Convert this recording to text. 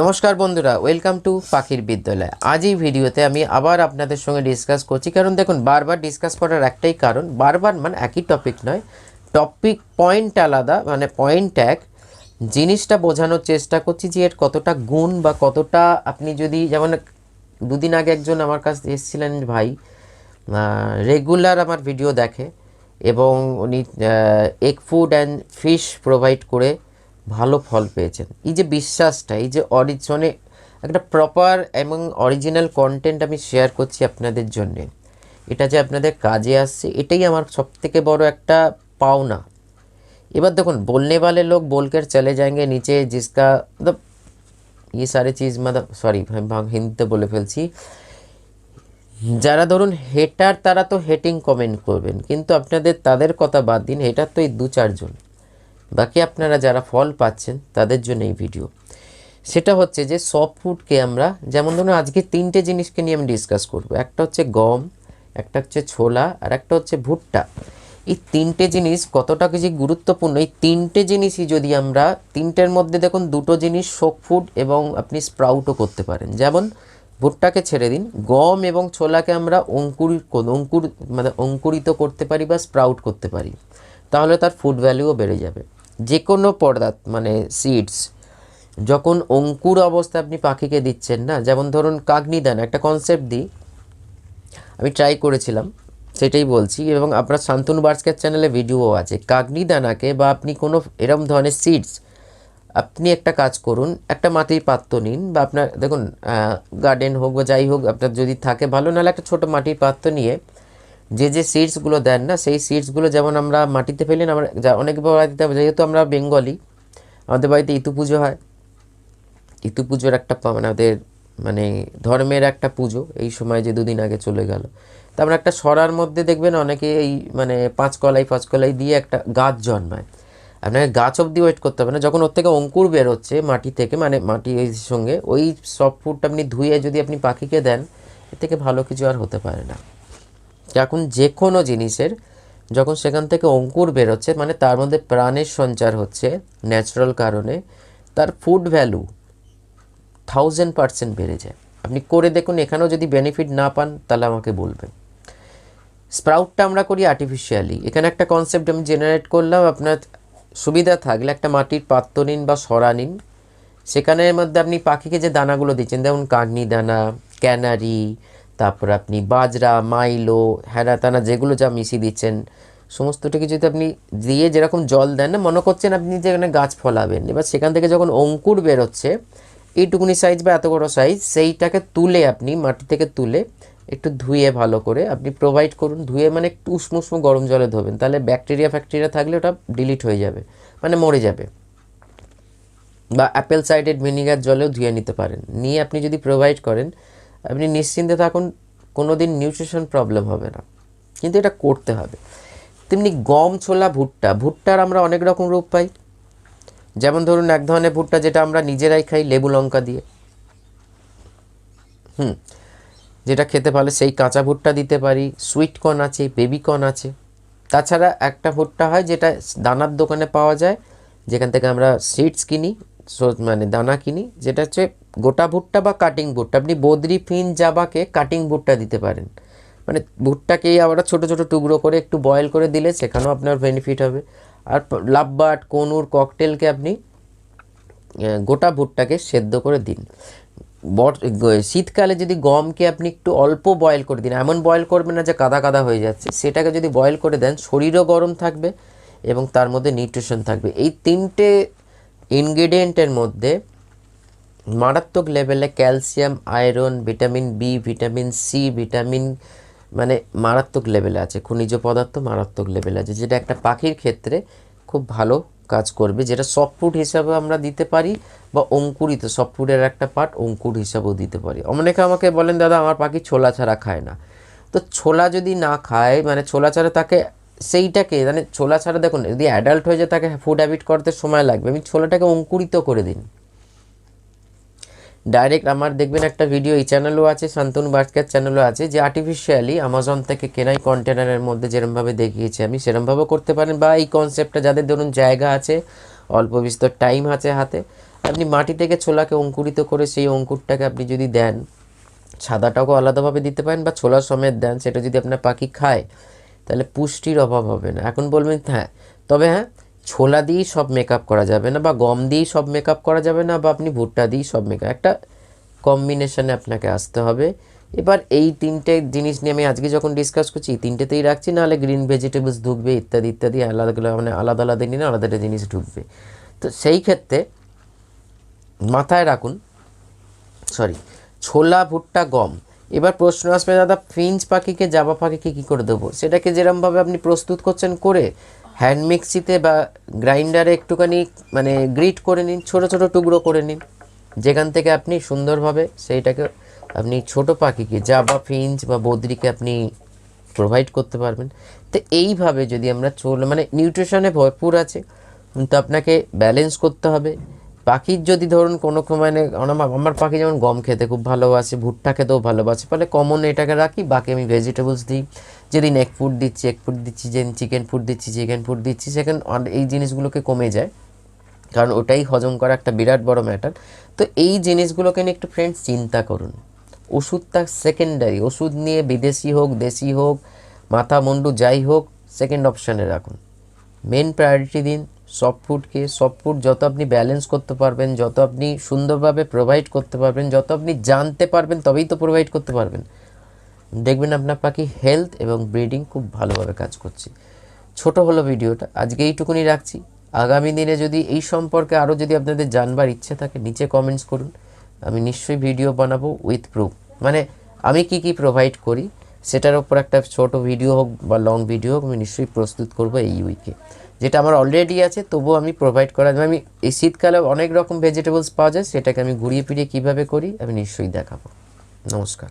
নমস্কার বন্ধুরা welcome to পাখির বিদ্যালয়। আজ এই ভিডিওতে আমি আবার আপনাদের সঙ্গে ডিসকাস করছি, কারণ দেখুন, বারবার ডিসকাস করার একটাই কারণ, বারবার মানে একই টপিক নয় টপিক পয়েন্ট আলাদা মানে পয়েন্ট এক। জিনিসটা বোঝানোর চেষ্টা করছি যে এর কতটা গুণ বা কতটা আপনি যদি, যেমন দুদিন আগে একজন আমার কাছে এসেছিলেন ভাই রেগুলার আমার ভিডিও দেখে, এবং উনি egg food and fish provide করে ভালো ফল পেয়েছেন এই যে বিশ্বাসটা এই যে অরিজনে একটা প্রপার এবং অরিজিনাল কন্টেন্ট আমি শেয়ার করছি আপনাদের জন্যে এটা যে আপনাদের কাজে আসছে এটাই আমার সবথেকে বড় একটা পাওনা এবার দেখুন बोलने वाले लोग बोलकर चले जाएंगे नीचे जिसका मतलब ये सारी चीज़ मतलब সরি আমি হিন্দিতে বলে ফেলছি যারা ধরুন হেটার তারা তো হেটিং কমেন্ট করবেন কিন্তু আপনাদের তাদের কথা বাদ দিন হেটার তো এই দু চারজন বাকি আপনারা যারা ফল পাচ্ছেন, তাদের জন্য এই ভিডিও সেটা হচ্ছে যে সফট ফুডকে আমরা, যেমন ধরুন আজকে তিনটে জিনিসকে নিয়ে আমি ডিসকাস করব। একটা হচ্ছে গম, একটা হচ্ছে ছোলা, আর একটা হচ্ছে ভুট্টা। এই তিনটে জিনিস কতটা কিছু গুরুত্বপূর্ণ? এই তিনটে জিনিসই যদি আমরা, তিনটের মধ্যে দেখুন দুটো জিনিস শোক ফুড এবং আপনি স্প্রাউটও করতে পারেন। যেমন ভুট্টাকে ছেড়ে দিন, গম এবং ছোলাকে আমরা অঙ্কুর অঙ্কুর মানে অঙ্কুরিত করতে পারি বা স্প্রাউট করতে পারি। তাহলে তার ফুড ভ্যালুও বেড়ে যাবে। যে কোনো পদার্থ মানে সিডস যখন অঙ্কুর অবস্থা আপনি পাখিকে দিচ্ছেন না, যেমন ধরুন কাগনি দানা একটা কনসেপ্ট দিই। আমি ট্রাই করেছিলাম, সেটাই বলছি, এবং আপনার শান্তনু বার্সকের চ্যানেলে ভিডিও আছে। কাগনি দানাকে বা আপনি কোনো এরম ধরনের সিডস আপনি একটা কাজ করুন, একটা মাটির পাত্র নিন, বা আপনার, দেখুন গার্ডেন হোক বা যাই হোক, আপনার যদি থাকে ভালো, নাহলে একটা ছোটো মাটির পাত্র নিয়ে যে যে সিডসগুলো দেন না, সেই সিডসগুলো যেমন আমরা মাটিতে ফেলি না, আমরা অনেক বাড়িতে যেহেতু আমরা বেঙ্গলি, আমাদের বাড়িতে ইতু পুজো হয়। ইতু পুজোর একটা মানে আমাদের মানে ধর্মের একটা পুজো, এই সময় যে দুদিন আগে চলে গেল। তা আমরা একটা সরার মধ্যে দেখবেন অনেকে এই মানে পাঁচ কলাই পাঁচ কলাই দিয়ে একটা গাছ জন্মায়। আপনাকে গাছ অবধি ওয়েট করতে হবে না, যখন ওর থেকে অঙ্কুর বেরোচ্ছে মাটি থেকে মানে মাটির সঙ্গে, ওই সব ফুডটা আপনি ধুয়ে যদি আপনি পাখিকে দেন, এর থেকে ভালো কিছু আর হতে পারে না। এখন যে কোনো জিনিসের, যখন সেখান থেকে অঙ্কুর বেরোচ্ছে মানে তার মধ্যে প্রাণের সঞ্চার হচ্ছে ন্যাচারাল কারণে, তার ফুড ভ্যালু থাউজেন্ড পার্সেন্ট বেড়ে যায়। আপনি করে দেখুন, এখানেও যদি বেনিফিট না পান, তাহলে আমাকে বলবেন। স্প্রাউটটা আমরা করি আর্টিফিশিয়ালি এখানে একটা কনসেপ্ট আমি জেনারেট করলাম, আপনার সুবিধা থাকলে একটা মাটির পাত্র নিন বা সরা নিন। সেখানের মধ্যে আপনি পাখিকে যে দানাগুলো দিচ্ছেন, যেমন কাগনি দানা ক্যানারি তারপর আপনি বাজরা, মাইলো হ্যানা তানা যেগুলো যা মিশিয়ে দিচ্ছেন, সমস্তটাকে যদি আপনি দিয়ে যেরকম জল দেন না, মনে করছেন আপনি যেখানে গাছ ফলাবেন। এবার সেখান থেকে যখন অঙ্কুর বেরোচ্ছে, এইটুকুনি সাইজ বা এত বড় সাইজ সেইটাকে তুলে আপনি, মাটি থেকে তুলে একটু ধুয়ে ভালো করে আপনি প্রোভাইড করুন। ধুয়ে মানে একটু উষ্ণ উষ্ণ গরম জলে ধোবেন। তাহলে ব্যাকটেরিয়া ফ্যাকটেরিয়া থাকলে ওটা ডিলিট হয়ে যাবে মানে মরে যাবে। বা অ্যাপেল সাইডেড ভিনিগার জলেও ধুয়ে নিতে পারেন। নিয়ে আপনি যদি প্রোভাইড করেন আপনি নিশ্চিন্তে থাকুন কোনো দিন নিউট্রিশন প্রবলেম হবে না। কিন্তু এটা করতে হবে। তেমনি গম, ছোলা, ভুট্টা, ভুট্টার আমরা অনেক রকম রূপ পাই। যেমন ধরুন, এক ধরনের ভুট্টা যেটা আমরা নিজেরাই খাই, লেবু, লঙ্কা দিয়ে। হুম, যেটা খেতে পারলে সেই কাঁচা ভুট্টা দিতে পারি সুইট কর্ন আছে বেবি কর্ন আছে। তাছাড়া একটা ভুট্টা হয় যেটা দানার দোকানে পাওয়া যায়, যেখান থেকে আমরা সিডস কিনি মানে দানা কিনি, যেটা হচ্ছে গোটা ভুট্টা বা কাটিং ভুট্টা? আপনি বদ্রি, ফিন, জাবাকে কাটিং ভুট্টা দিতে পারেন। মানে ভুট্টাকে আমরা ছোট ছোট টুকরো করে একটু বয়েল করে দিলে সেখানেও আপনার বেনিফিট হবে। আর লাভবাট, কনুর ককটেলকে আপনি গোটা ভুট্টাকে সেদ্ধ করে দিন। শীতকালে যদি গমকে আপনি একটু অল্প বয়েল করে দিন, এমন বয়েল করবেন না যে কাদা কাদা হয়ে যাচ্ছে, সেটাকে যদি বয়েল করে দেন, শরীরও গরম থাকবে এবং তার মধ্যে নিউট্রিশন থাকবে। এই তিনটে ইনগ্রেডিয়েন্টের মধ্যে মারাত্মক লেভেলে calcium iron vitamin B vitamin C vitamin মানে মারাত্মক লেভেলে আছে। খনিজ পদার্থ মারাত্মক লেভেলে আছে, যেটা একটা পাখির ক্ষেত্রে খুব ভালো কাজ করবে, যেটা সফট ফুড হিসাবে আমরা দিতে পারি বা অঙ্কুরিত সফট ফুডের একটা পার্ট অঙ্কুর হিসাবেও দিতে পারি। অনেকে আমাকে বলেন, দাদা, আমার পাখি ছোলা ছাড়া খায় না। তো ছোলা যদি না খায় মানে ছোলা ছাড়া তাকে সেইটাকে মানে ছোলা ছাড়া দেখুন, যদি অ্যাডাল্ট হয়ে যায় তাকে ফুড হ্যাবিট করতে সময় লাগবে, আমি ছোলাটাকে অঙ্কুরিত করে দিন। ডাইরেক্ট আমার দেখবেন একটা ভিডিও এই চ্যানেলও আছে, শান্তনু বার্সকের চ্যানেলও আছে, যে আর্টিফিশিয়ালি আমাজন থেকে কেনাই কন্টেনারের মধ্যে যেরমভাবে দেখিয়েছি আমি, সেরমভাবেও করতে পারেন। বা এই কনসেপ্টটা যাদের ধরুন জায়গা আছে, অল্প বিস্তর টাইম আছে হাতে, আপনি মাটি থেকে ছোলাকে অঙ্কুরিত করে সেই অঙ্কুরটাকে আপনি যদি দেন সাদাটাকেও আলাদাভাবে দিতে পারেন বা ছোলা সমেত দেন, সেটা যদি আপনার পাখি খায়, তাহলে পুষ্টির অভাব হবে না। এখন বলবেন হ্যাঁ তবে হ্যাঁ ছোলা দিয়েই সব মেকআপ করা যাবে না বা গম দিয়েই সব মেকআপ করা যাবে না বা আপনি ভুট্টা দিয়েই সব মেকআপ একটা কম্বিনেশানে আপনাকে আসতে হবে। এবার এই তিনটে জিনিস নিয়ে আমি আজকে যখন ডিসকাস করছি তিনটেতেই রাখছি, নাহলে গ্রিন ভেজিটেবলস ঢুকবে, ইত্যাদি ইত্যাদি, আলাদা মানে আলাদা আলাদা নিয়ে আলাদা একটা জিনিস ঢুকবে। তো সেই ক্ষেত্রে মাথায় রাখুন সরি ছোলা, ভুট্টা, গম। এবার প্রশ্ন আসবে, দাদা, ফিঞ্চ পাখিকে, জাবা পাখিকে কী করে দেবো? সেটাকে যেরমভাবে আপনি প্রস্তুত করছেন করে হ্যান্ড মিক্সিতে বা গ্রাইন্ডারে একটুখানি মানে গ্রিট করে নিন, ছোট ছোট টুকরো করে নিন। যেখান থেকে আপনি সুন্দরভাবে সেইটাকে আপনি ছোট পাখিকে যা বা ফিঞ্চ বা বদ্রিকে আপনি প্রোভাইড করতে পারবেন। তো এইভাবে যদি আমরা চল মানে নিউট্রিশনে ভরপুর আছে কিন্তু আপনাকে ব্যালেন্স করতে হবে। পাখির যদি ধরুন কোনো মানে আমার পাখি যেমন গম খেতে খুব ভালোবাসে, ভুট্টা খেতেও ভালোবাসে, ফলে কমন এটাকে রাখি, বাকি আমি ভেজিটেবলস দিই। যেদিন এগ ফুড দিচ্ছি এগ ফুড দিচ্ছি, যেদিন চিকেন ফুড দিচ্ছি চিকেন ফুড দিচ্ছি, সেখানে এই জিনিসগুলোকে কমে যায়। কারণ ওটাই হজম করা একটা বিরাট বড় ম্যাটার তো এই জিনিসগুলোকে নিয়ে একটু ফ্রেন্ডস চিন্তা করুন। ওষুধটা সেকেন্ডারি ওষুধ নিয়ে বিদেশি হোক, দেশি হোক মাথা মুন্ডু যাই হোক সেকেন্ড অপশানে রাখুন। মেন প্রায়োরিটি দিন। সফট ফুডকে সফট ফুড যত আপনি ব্যালেন্স করতে পারবেন, যত আপনি সুন্দরভাবে প্রোভাইড করতে পারবেন, যত আপনি জানতে পারবেন, তবেই তো প্রোভাইড করতে পারবেন। দেখবেন আপনার পাখি হেলথ এবং ব্রিডিং খুব ভালোভাবে কাজ করছে। ছোট হলো ভিডিওটা, আজকে এইটুকুনি রাখছি। আগামী দিনে যদি এই সম্পর্কে আরও যদি আপনাদের জানবার ইচ্ছে থাকে, নিচে কমেন্টস করুন। আমি নিশ্চয়ই ভিডিও বানাবো উইথ প্রুফ মানে আমি কি কি প্রোভাইড করি, সেটার ওপর একটা ছোট ভিডিও হোক বা লং ভিডিও হোক, আমি নিশ্চয়ই প্রস্তুত করব এই উইকে যেটা আমার অলরেডি আছে, তবুও আমি প্রোভাইড করা আমি এই শীতকালে অনেক রকম ভেজিটেবলস পাওয়া যায়, সেটাকে আমি ঘুরিয়ে ফিরিয়ে কীভাবে করি, আমি নিশ্চয়ই দেখাবো। নমস্কার।